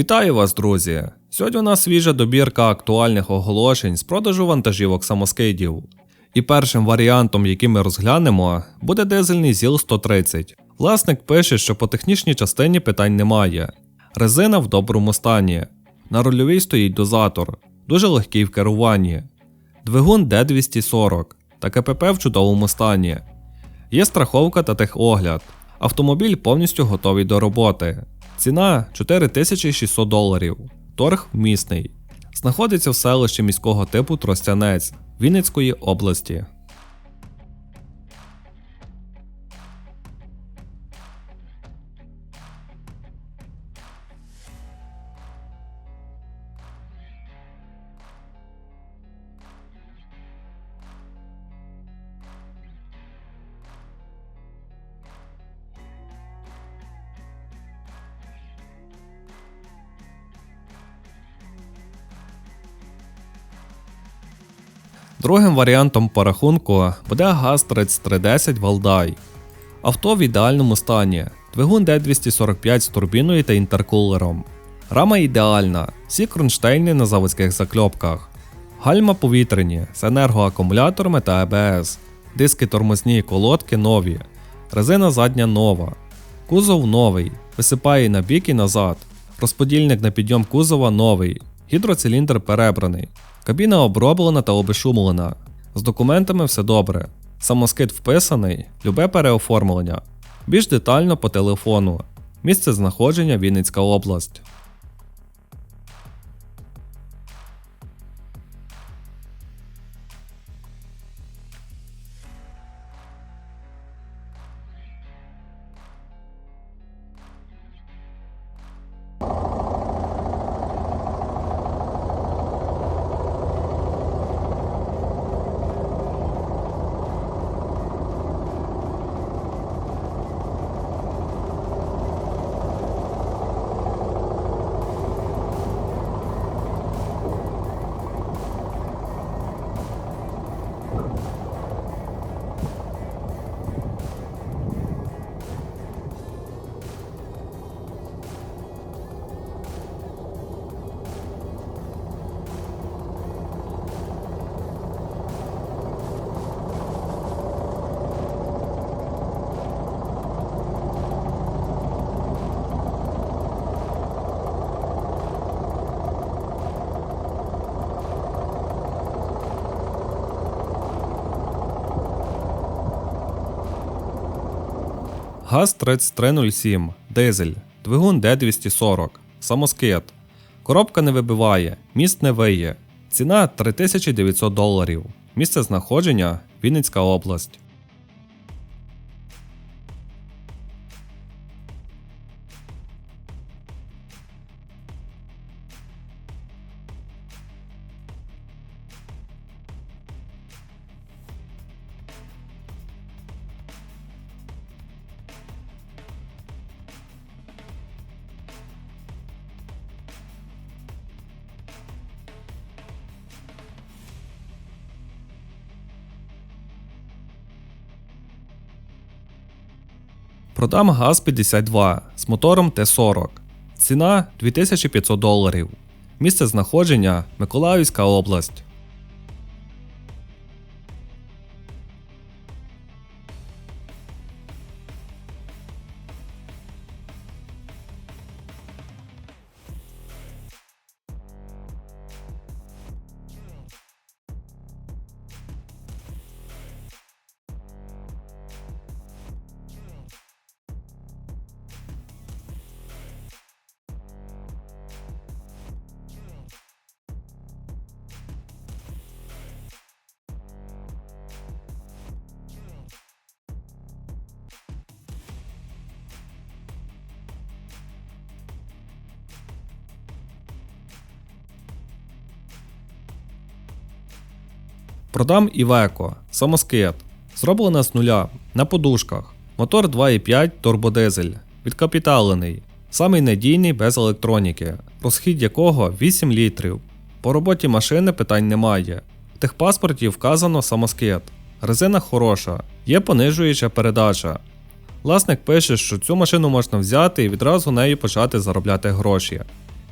Вітаю вас, друзі! Сьогодні у нас свіжа добірка актуальних оголошень з продажу вантажівок самоскидів. І першим варіантом, який ми розглянемо, буде дизельний ЗІЛ 130. Власник пише, що по технічній частині питань немає. Резина в доброму стані. На рульовій стоїть дозатор, дуже легкий в керуванні. Двигун D240 та КПП в чудовому стані. Є страховка та техогляд. Автомобіль повністю готовий до роботи. Ціна 4600 доларів. Торг місний. Знаходиться в селищі міського типу Тростянець Вінницької області. Другим варіантом по рахунку буде ГАЗ-3310 Валдай. Авто в ідеальному стані. Двигун D245 з турбіною та інтеркулером. Рама ідеальна, всі кронштейни на заводських закльопках. Гальма повітряні з енергоакумуляторами та АБС. Диски тормозні і колодки нові. Резина задня нова. Кузов новий. Висипає на бік і назад. Розподільник на підйом кузова новий. Гідроциліндр перебраний. Кабіна оброблена та обешумлена. З документами все добре. Самоскид вписаний, любе переоформлення. Більш детально по телефону. Місце знаходження Вінницька область. ГАЗ-3307, дизель, двигун Д240, самоскид. Коробка не вибиває, міст не виє. Ціна 3900 доларів. Місце знаходження Вінницька область. Продам ГАЗ-52 з мотором Т-40. Ціна 2500 доларів. Місце знаходження Миколаївська область. Продам Івеко, самоскид. Зроблена з нуля, на подушках. Мотор 2,5 турбодизель, відкапіталений, самий надійний без електроніки, розхід якого 8 літрів. По роботі машини питань немає. В техпаспорті вказано самоскид. Резина хороша, є понижуюча передача. Власник пише, що цю машину можна взяти і відразу нею почати заробляти гроші.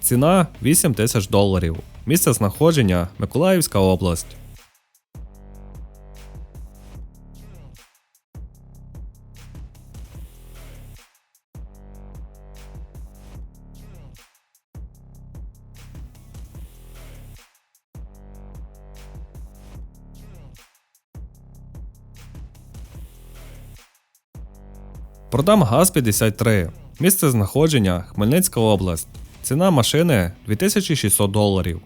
Ціна 8 тисяч доларів. Місце знаходження Миколаївська область. Продам ГАЗ-53. Місце знаходження Хмельницька область. Ціна машини 2600 доларів.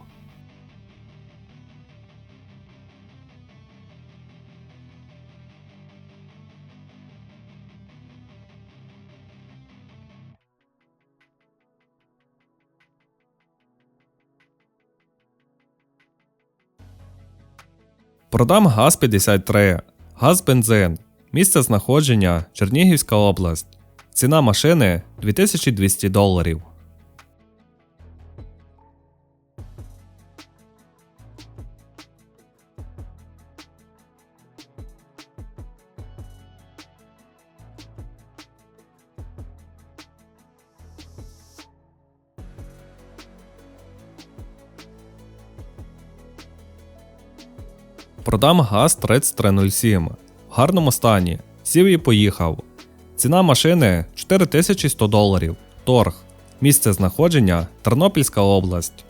Продам ГАЗ-53. Газ-бензин. Місце знаходження Чернігівська область. Ціна машини 2200 доларів. Продам ГАЗ 3307 в гарному стані. Сів і поїхав. Ціна машини 4100 доларів. Торг. Місце знаходження Тернопільська область.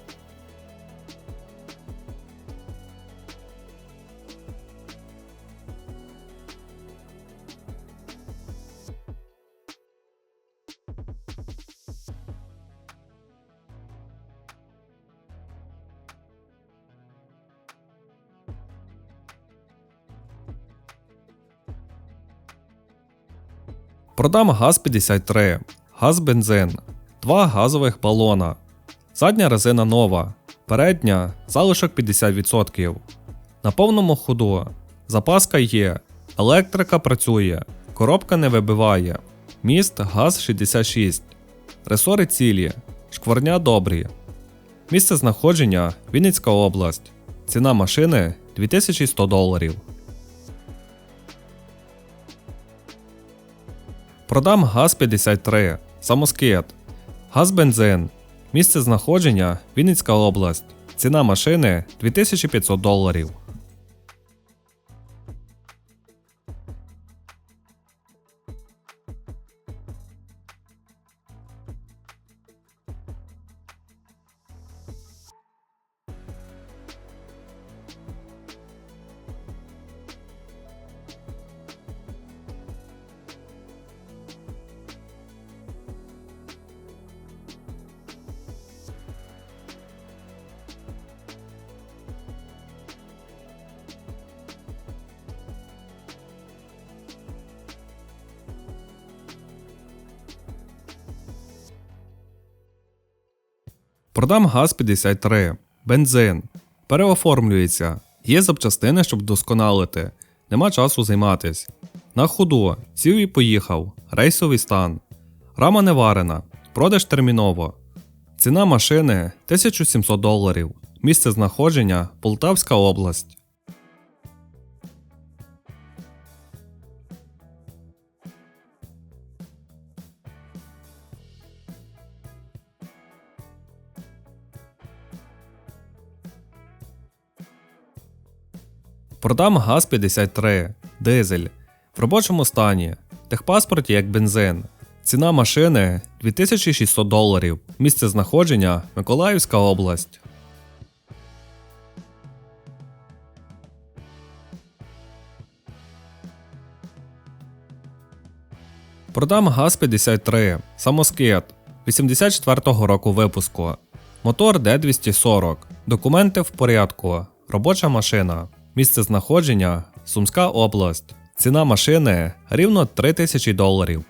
Продам ГАЗ-53, газ-бензин, два газових балона. Задня резина нова, передня залишок 50%. На повному ходу. Запаска є, електрика працює, коробка не вибиває. Міст ГАЗ-66. Ресори цілі, шкварня добрі. Місце знаходження Вінницька область. Ціна машини 2100 доларів. Продам ГАЗ-53, самоскет, газ-бензин. Місце знаходження Вінницька область. Ціна машини 2500 доларів. Продам ГАЗ-53, бензин. Переоформлюється. Є запчастини, щоб вдосконалити. Нема часу займатись. На ходу. Сів і поїхав. Рейсовий стан. Рама не варена. Продаж терміново. Ціна машини 1700 доларів. Місце знаходження Полтавська область. Продам ГАЗ-53, дизель. В робочому стані. Техпаспорт як бензин. Ціна машини 2600 доларів. Місце знаходження Миколаївська область. Продам ГАЗ-53, самоскид 84-го року випуску. Мотор D240. Документи в порядку. Робоча машина. Місце знаходження Сумська область. Ціна машини рівно 3000 доларів.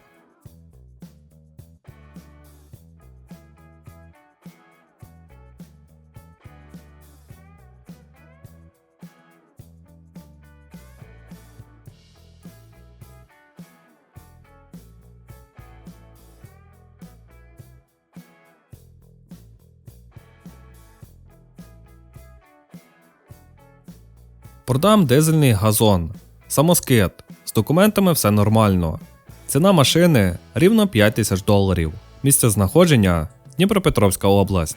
Продам дизельний газон. Самоскид. З документами все нормально. Ціна машини рівно 5000 доларів. Місце знаходження Дніпропетровська область.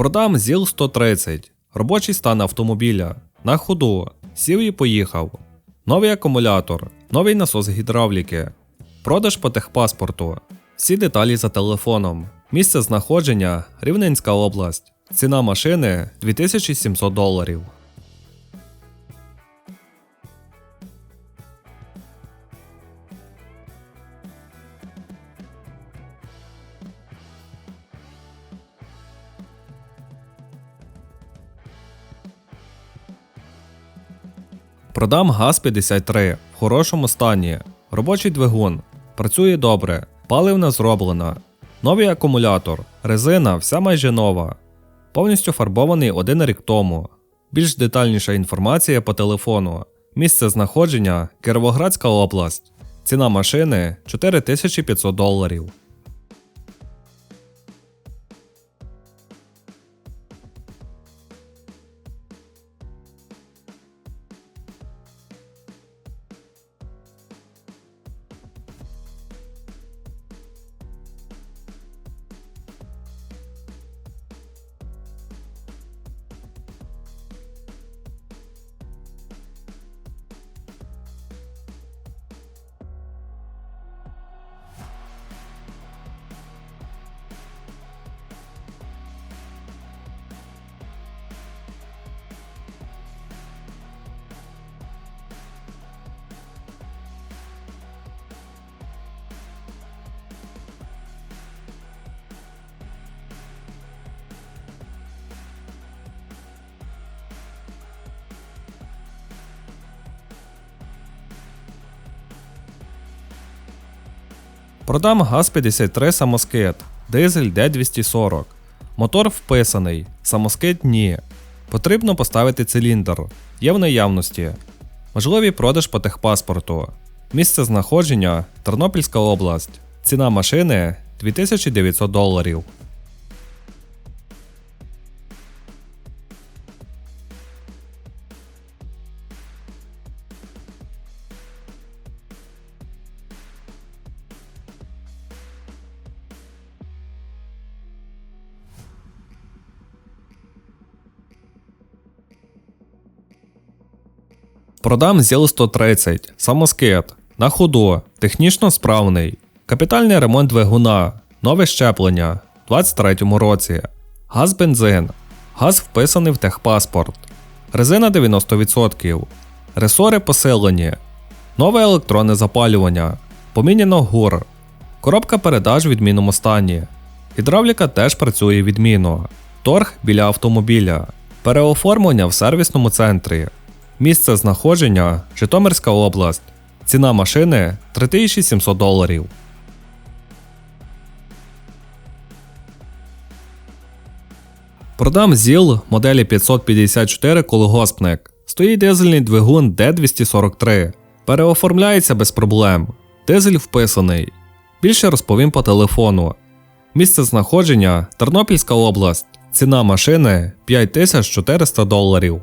Продам ЗІЛ 130. Робочий стан автомобіля. На ходу. Сів і поїхав. Новий акумулятор. Новий насос гідравліки. Продаж по техпаспорту. Всі деталі за телефоном. Місце знаходження Рівненська область. Ціна машини 2700 доларів. Продам ГАЗ-53 в хорошому стані. Робочий двигун. Працює добре. Паливна зроблена. Новий акумулятор. Резина вся майже нова. Повністю фарбований один рік тому. Більш детальніша інформація по телефону. Місце знаходження Кіровоградська область. Ціна машини 4500 доларів. Продам ГАЗ-53 самоскет, дизель Д240. Мотор вписаний, самоскет ні. Потрібно поставити циліндр. Є в наявності. Можливий продаж по техпаспорту. Місце знаходження Тернопільська область. Ціна машини 2900 доларів. Продам ЗІЛ 130, самоскид, на ходу, технічно справний, капітальний ремонт двигуна, нове щеплення. В 23 році, газ бензин, газ вписаний в техпаспорт, резина 90%, ресори посилені, нове електронне запалювання, поміняно гур, коробка передач в відмінному стані. Гідравліка теж працює відмінно, торг біля автомобіля, переоформлення в сервісному центрі. Місце знаходження Житомирська область. Ціна машини 3700 доларів. Продам ЗІЛ моделі 554 колгоспник. Стоїть дизельний двигун D243. Переоформляється без проблем. Дизель вписаний. Більше розповім по телефону. Місце знаходження Тернопільська область. Ціна машини 5400 доларів.